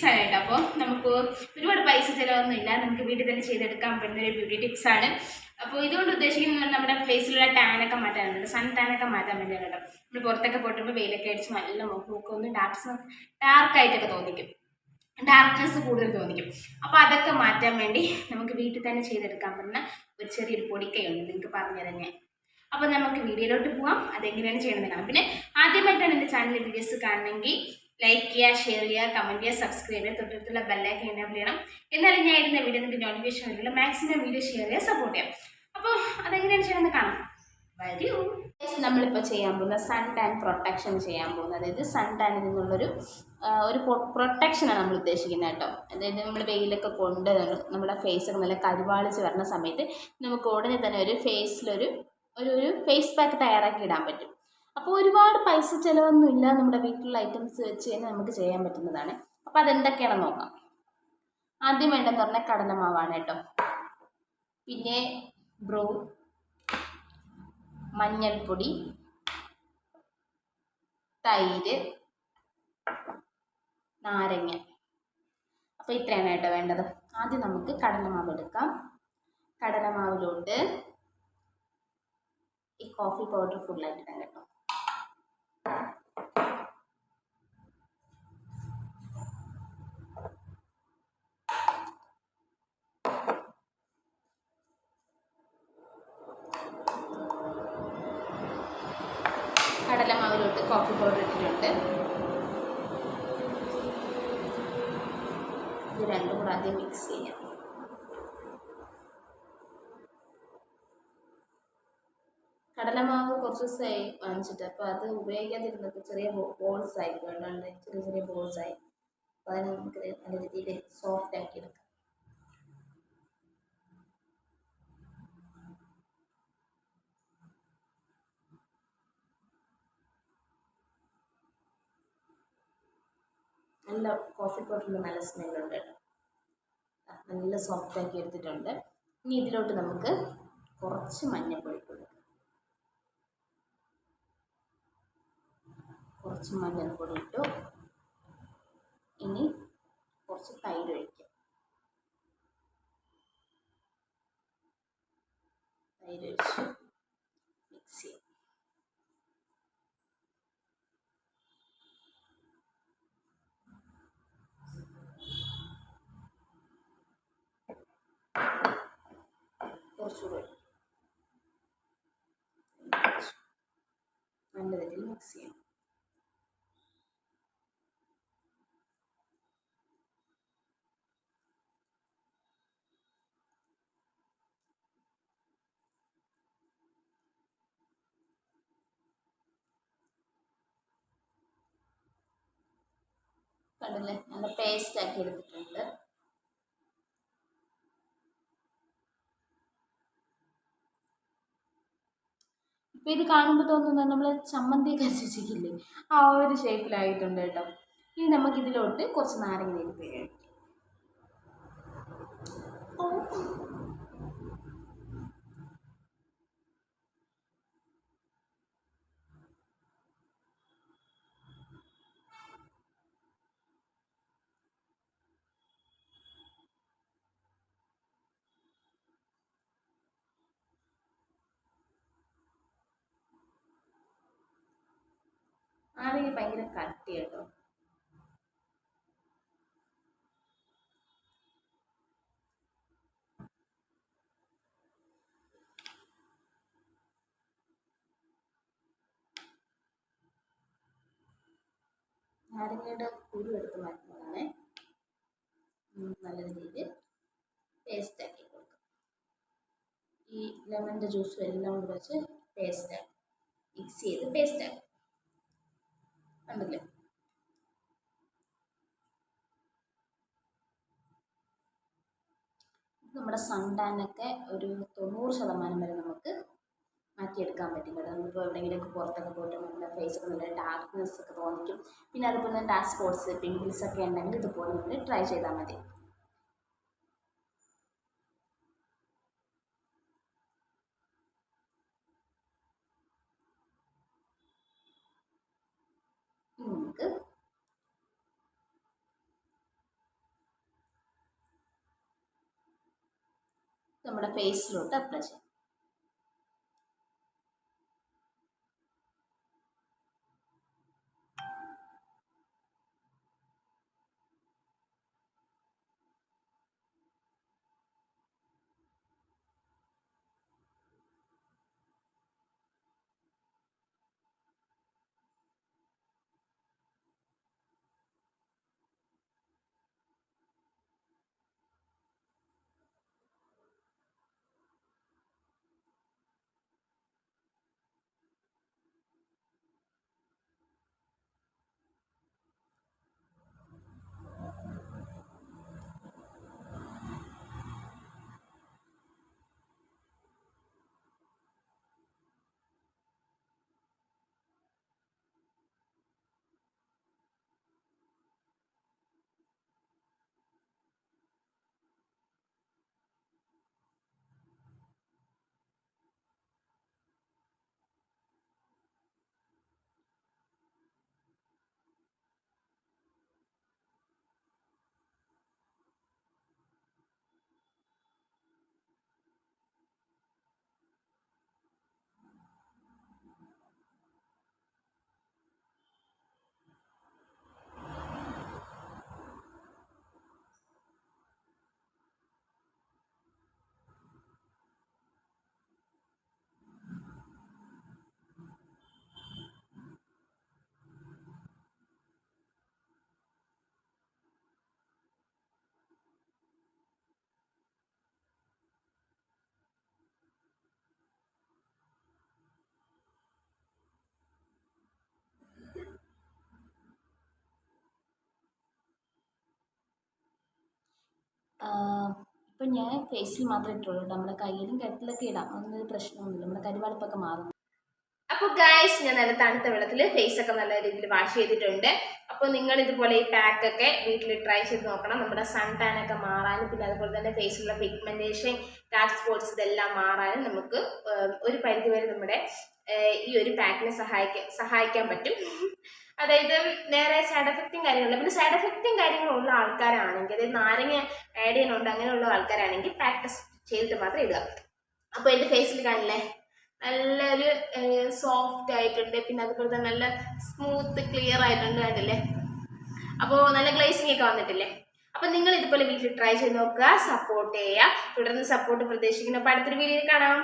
Tips ആണ് കേട്ടോ. അപ്പോൾ നമുക്ക് ഒരുപാട് പൈസ ചിലവൊന്നും ഇല്ല. നമുക്ക് വീട്ടിൽ തന്നെ ചെയ്തെടുക്കാൻ പറ്റുന്ന ഒരു ബ്യൂട്ടി ടിപ്സ് ആണ്. അപ്പോൾ ഇതുകൊണ്ട് ഉദ്ദേശിക്കുന്നത് നമ്മുടെ ഫേസിലുള്ള ടാനൊക്കെ മാറ്റാനുണ്ട് സൺ ടാനൊക്കെ മാറ്റാൻ വേണ്ടിയാണ് കേട്ടോ. നമ്മൾ പുറത്തൊക്കെ പോയിട്ടുമ്പോൾ വെയിലൊക്കെ അടിച്ച് നല്ല മുഖമൊക്കെ ഒന്ന് ഡാർക്സ് ഡാർക്കായിട്ടൊക്കെ തോന്നിക്കും. ഡാർക്ക്നെസ് കൂടുതൽ തോന്നിക്കും. അപ്പോൾ അതൊക്കെ മാറ്റാൻ വേണ്ടി നമുക്ക് വീട്ടിൽ തന്നെ ചെയ്തെടുക്കാൻ പറ്റുന്ന ഒരു ചെറിയൊരു പൊടിക്കയുണ്ട്. നിങ്ങൾക്ക് പറഞ്ഞുതരാം ഞാൻ. അപ്പോൾ നമുക്ക് വീഡിയോയിലോട്ട് പോവാം. അതെങ്ങനെയാണ് ചെയ്യണമെന്ന് കാണാം. പിന്നെ ആദ്യമായിട്ടാണ് എന്റെ ചാനലിൽ വീഡിയോസ് കാണണമെങ്കിൽ ലൈക്ക് ചെയ്യുക ഷെയർ ചെയ്യുക കമന്റ് ചെയ്യുക സബ്സ്ക്രൈബ് ചെയ്യുക തൊട്ടടുത്തുള്ള ബെല്ലൈക്കൻ എനേബിൾ ചെയ്യണം. എന്നാലും ഞാൻ ഇടുന്ന വീഡിയോ നിങ്ങൾക്ക് നോട്ടിഫിക്കേഷൻ വരുള്ളൂ മാക്സിമം വീഡിയോ ഷെയർ ചെയ്യുക സപ്പോർട്ട് ചെയ്യാം അപ്പോൾ അതെങ്ങനെയാണ് ചെയ്യണമെന്ന് കാണാം. വരൂ. നമ്മളിപ്പോൾ ചെയ്യാൻ പോകുന്ന സൺ ടാൻ പ്രൊട്ടക്ഷൻ ചെയ്യാൻ പോകുന്നത്. അതായത് സൺ ടാനിൽ നിന്നുള്ളൊരു ഒരു പ്രൊട്ടക്ഷനാണ് നമ്മൾ ഉദ്ദേശിക്കുന്നത് കേട്ടോ. അതായത് നമ്മൾ വെയിലൊക്കെ കൊണ്ട് നമ്മുടെ ഫേസൊക്കെ നല്ല കരുവാളിച്ച് വരുന്ന സമയത്ത് നമുക്ക് ഉടനെ തന്നെ ഒരു ഫേസിലൊരു ഒരു ഒരു ഫേസ് പാക്ക് തയ്യാറാക്കി ഇടാൻ പറ്റും. അപ്പോൾ ഒരുപാട് പൈസ ചിലവൊന്നും ഇല്ല. നമ്മുടെ വീട്ടിലുള്ള ഐറ്റംസ് വെച്ച് തന്നെ നമുക്ക് ചെയ്യാൻ പറ്റുന്നതാണ്. അപ്പോൾ അതെന്തൊക്കെയാണെന്ന് നോക്കാം. ആദ്യം വേണ്ടെന്ന് പറഞ്ഞാൽ കടലമാവാണ് കേട്ടോ. പിന്നെ ബ്രൂ മഞ്ഞൾപ്പൊടി തൈര് നാരങ്ങ. അപ്പോൾ ഇത്രയാണ് കേട്ടോ വേണ്ടത്. ആദ്യം നമുക്ക് കടലമാവ് എടുക്കാം. കടലമാവിലോട്ട് ഈ കോഫി പൗഡർ ഫുള്ളായിട്ട് ഇടാം കേട്ടോ കടലമാവിലോട്ട് കോഫി പൗഡർ ഇട്ടിട്ടുണ്ട്. ഇത് രണ്ടും കൂടെ ആദ്യം മിക്സ് ചെയ്യാം. കടലമാവ് കുറച്ച് ദിവസമായി വാങ്ങിച്ചിട്ട് അപ്പോൾ അത് ഉപയോഗിക്കാതിരുന്നപ്പോൾ ചെറിയ ബോൾസ് ആയി. വെള്ളം ചെറിയ ചെറിയ ബോൾസ് ആയി. അപ്പോൾ അതിനെ നമുക്ക് നല്ല രീതിയിൽ സോഫ്റ്റ് ആക്കി എടുക്കാം. നല്ല കോഫി പൗഡറിന്റെ നല്ല സ്മെല്ലുണ്ട് കേട്ടോ നല്ല സോഫ്റ്റ് ആക്കി എടുത്തിട്ടുണ്ട്. ഇനി ഇതിലോട്ട് നമുക്ക് കുറച്ച് മഞ്ഞപ്പൊടി കൊടുക്കാം. കുറച്ച് മഞ്ഞൾപ്പൊടി ഇട്ടു. ഇനി കുറച്ച് തൈര് ഒഴിക്കാം. തൈര് ഒഴിച്ച് മിക്സ് ചെയ്യാം. കുറച്ചുകൂടെ. നല്ല രീതിയിൽ മിക്സ് ചെയ്യാം. കണ്ടില്ലേ? നല്ല പേസ്റ്റ് ആക്കി എടുത്തിട്ടുണ്ട്. ഇപ്പം ഇത് കാണുമ്പോൾ തോന്നുന്നത് നമ്മൾ ചമ്മന്തി കരച്ച് ആ ഒരു ഷേപ്പിലായിട്ടുണ്ട് കേട്ടോ. ഇനി നമുക്ക് ഇതിലോട്ട് കുറച്ച് നാരങ്ങ നീര് പിഴിയാം നാരങ്ങ ഭയങ്കര കട്ടി കേട്ടോ. നാരങ്ങയുടെ കുരു എടുത്ത് മാറ്റുന്നതാണ്. നല്ല രീതിയിൽ പേസ്റ്റ് ആക്കി കൊടുക്കാം. ഈ ലെമണിന്റെ ജ്യൂസും എല്ലാം കൂടെ വെച്ച് പേസ്റ്റ് ആക്കി. മിക്സ് ചെയ്ത് പേസ്റ്റ് ആക്കി. കണ്ടില്ലേ? നമ്മുടെ സൺടാനൊക്കെ ഒരു തൊണ്ണൂറ് ശതമാനം വരെ നമുക്ക് മാറ്റിയെടുക്കാൻ പറ്റും കേട്ടോ. നമ്മളിപ്പോൾ എവിടെയെങ്കിലുമൊക്കെ പുറത്തൊക്കെ പോയിട്ട് നമ്മുടെ ഫേസൊക്കെ നല്ല ഡാർക്ക്നെസ് ഒക്കെ തോന്നിക്കും. പിന്നെ അതുപോലെ തന്നെ ഡാർക്ക് സ്പോട്ട്സ് പിമ്പിൾസ് ഒക്കെ ഉണ്ടെങ്കിൽ ഇതുപോലെ നമ്മൾ ട്രൈ ചെയ്താൽ മതി ഇനി നമുക്ക് നമ്മുടെ ഫേസിലോട്ട് അപ്ലൈ ചെയ്യാം. ഇപ്പം ഞാൻ ഫേസിൽ മാത്രമേ ഇട്ടുള്ളൂ നമ്മുടെ കയ്യിലും കെട്ടിലൊക്കെ ഇടാം. അതൊന്നും പ്രശ്നമൊന്നുമില്ല. നമ്മുടെ കരുവാളിപ്പൊക്കെ മാറും. അപ്പോൾ ഗായ്സ് ഞാൻ നല്ല തണുത്ത വെള്ളത്തിൽ ഫേസ് ഒക്കെ നല്ല രീതിയിൽ വാഷ് ചെയ്തിട്ടുണ്ട്. അപ്പോൾ നിങ്ങൾ ഇതുപോലെ ഈ പാക്കൊക്കെ വീട്ടിൽ ട്രൈ ചെയ്ത് നോക്കണം. നമ്മുടെ സൺ ടാനൊക്കെ മാറാനും പിന്നെ അതുപോലെ തന്നെ ഫേസിലുള്ള പിഗ്മെന്റേഷൻ ഡാർക്ക് സ്പോട്ട്സ് ഇതെല്ലാം മാറാനും നമുക്ക് ഒരു പരിധിവരെ നമ്മുടെ ഈ ഒരു പാക്കിനെ സഹായിക്കാൻ സഹായിക്കാൻ പറ്റും. അതായത് വേറെ സൈഡ് എഫക്റ്റും കാര്യങ്ങളും പിന്നെ സൈഡ് എഫക്റ്റും കാര്യങ്ങളും ഉള്ള ആൾക്കാരാണെങ്കിൽ അതായത് നാരങ്ങ ആഡ് ചെയ്യുന്നുണ്ട് അങ്ങനെയുള്ള ആൾക്കാരാണെങ്കിൽ പ്രാക്ടീസ് ചെയ്തിട്ട് മാത്രം ഇടുക. അപ്പോൾ എന്റെ ഫേസിൽ കാണില്ലേ? നല്ലൊരു സോഫ്റ്റ് ആയിട്ടുണ്ട്. പിന്നെ അതുപോലെ തന്നെ നല്ല സ്മൂത്ത് ക്ലിയർ ആയിട്ടുണ്ട് കണ്ടില്ലേ? അപ്പോൾ നല്ല ഗ്ലേസിംഗ് ഒക്കെ വന്നിട്ടില്ലേ? അപ്പോൾ നിങ്ങൾ ഇതുപോലെ വീട്ടിൽ ട്രൈ ചെയ്ത് നോക്കുക സപ്പോർട്ട് ചെയ്യുക. തുടർന്ന് സപ്പോർട്ട് പ്രതീക്ഷിക്കുന്നു. അപ്പോൾ അടുത്തൊരു വീഡിയോയിൽ കാണാം.